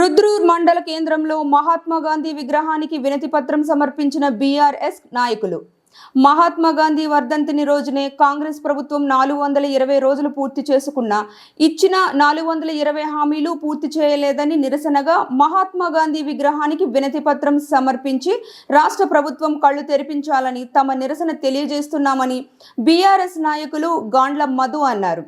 రుద్రూర్ మండల కేంద్రంలో మహాత్మా గాంధీ విగ్రహానికి వినతిపత్రం సమర్పించిన బీఆర్ఎస్ నాయకులు. మహాత్మా గాంధీ వర్ధంతిని రోజునే కాంగ్రెస్ ప్రభుత్వం నాలుగు వందల ఇరవై రోజులు పూర్తి చేసుకున్న ఇచ్చిన నాలుగు వందల ఇరవై హామీలు పూర్తి చేయలేదని నిరసనగా మహాత్మా గాంధీ విగ్రహానికి వినతి పత్రం సమర్పించి రాష్ట్ర ప్రభుత్వం కళ్ళు తెరిపించాలని తమ నిరసన తెలియజేస్తున్నామని బీఆర్ఎస్ నాయకులు గాండ్ల మధు అన్నారు.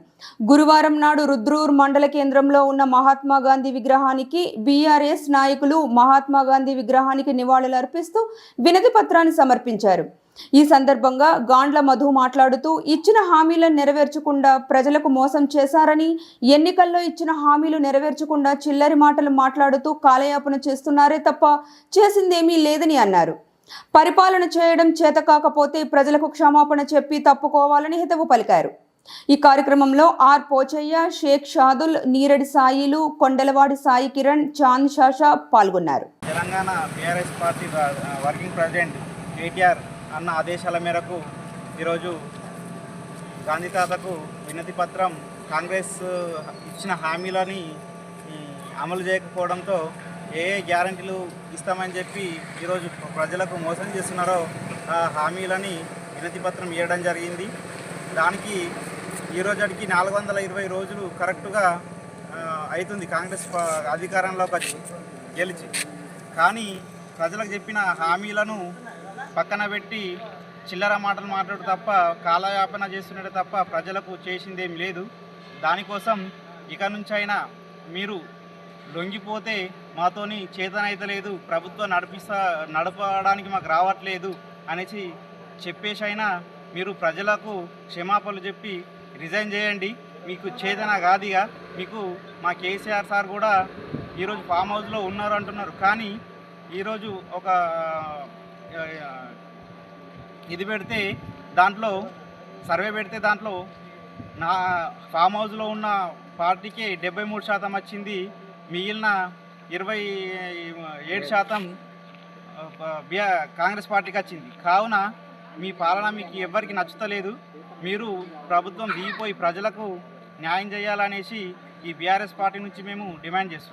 గురువారం నాడు రుద్రూర్ మండల కేంద్రంలో ఉన్న మహాత్మా గాంధీ విగ్రహానికి బీఆర్ఎస్ నాయకులు మహాత్మా గాంధీ విగ్రహానికి నివాళులర్పిస్తూ వినతి పత్రాన్ని సమర్పించారు. ఈ సందర్భంగా గాండ్ల మధు మాట్లాడుతూ ఇచ్చిన హామీలను నెరవేర్చకుండా ప్రజలకు మోసం చేశారని ఎన్నికల్లో ఇచ్చిన హామీలు నెరవేర్చకుండా చిల్లరి మాటలు మాట్లాడుతూ కాలయాపన చేస్తున్నారే తప్ప చేసిందేమీ లేదని అన్నారు. పరిపాలన చేయడం చేత కాకపోతే ప్రజలకు క్షమాపణ చెప్పి తప్పుకోవాలని హితవు పలికారు. ఈ కార్యక్రమంలో ఆర్ పోచయ్య షేక్ షాదుల్ నీరడి సాయిలు కొండలవాడి సాయి కిరణ్ చాంద్ షాషా పాల్గొన్నారు. Telangana BRS party working president KTR అన్న ఆదేశాల మేరకు ఈరోజు గాంధీ తాతకు వినతి పత్రం కాంగ్రెస్ ఇచ్చిన హామీలని అమలు చేయకపోవడంతో ఏ ఏ గ్యారంటీలు ఇస్తామని చెప్పి ఈరోజు ప్రజలకు మోసం చేస్తున్నారో ఆ హామీలని వినతి పత్రం ఇవ్వడం జరిగింది. దానికి ఈ నాలుగు వందల ఇరవై రోజులు కరెక్ట్గా అవుతుంది కాంగ్రెస్ ప- అధికారంలోకి వచ్చి గెలిచి. కానీ ప్రజలకు చెప్పిన హామీలను పక్కన పెట్టి చిల్లర మాటలు మాట్లాడు తప్ప కాలయాపన చేస్తున్నట్టు తప్ప ప్రజలకు చేసిందేం లేదు. దానికోసం ఇక నుంచైనా మీరు లొంగిపోతే మాతోని చేతనైతలేదు ప్రభుత్వం నడిపిస్తా నడపడానికి మాకు రావట్లేదు అనేసి చెప్పేసి అయినా మీరు ప్రజలకు క్షమాపణలు చెప్పి రిజైన్ చేయండి. మీకు చేతన కాదిగా మీకు మా కేసీఆర్ సార్ కూడా ఈరోజు ఫామ్ హౌస్లో ఉన్నారు అంటున్నారు. కానీ ఈరోజు ఒక ఇది పెడితే దాంట్లో సర్వే పెడితే దాంట్లో నా ఫామ్ హౌస్లో ఉన్న పార్టీకి డెబ్బై మూడు శాతం వచ్చింది. మిగిలిన ఇరవై ఏడు శాతం కాంగ్రెస్ పార్టీకి వచ్చింది. కావున మీ పాలన మీకు ఎవ్వరికి నచ్చుతలేదు. మీరు ప్రభుత్వం దిగిపోయి ప్రజలకు న్యాయం చేయాలనేసి ఈ బీఆర్ఎస్ పార్టీ నుంచి మేము డిమాండ్ చేస్తున్నాం.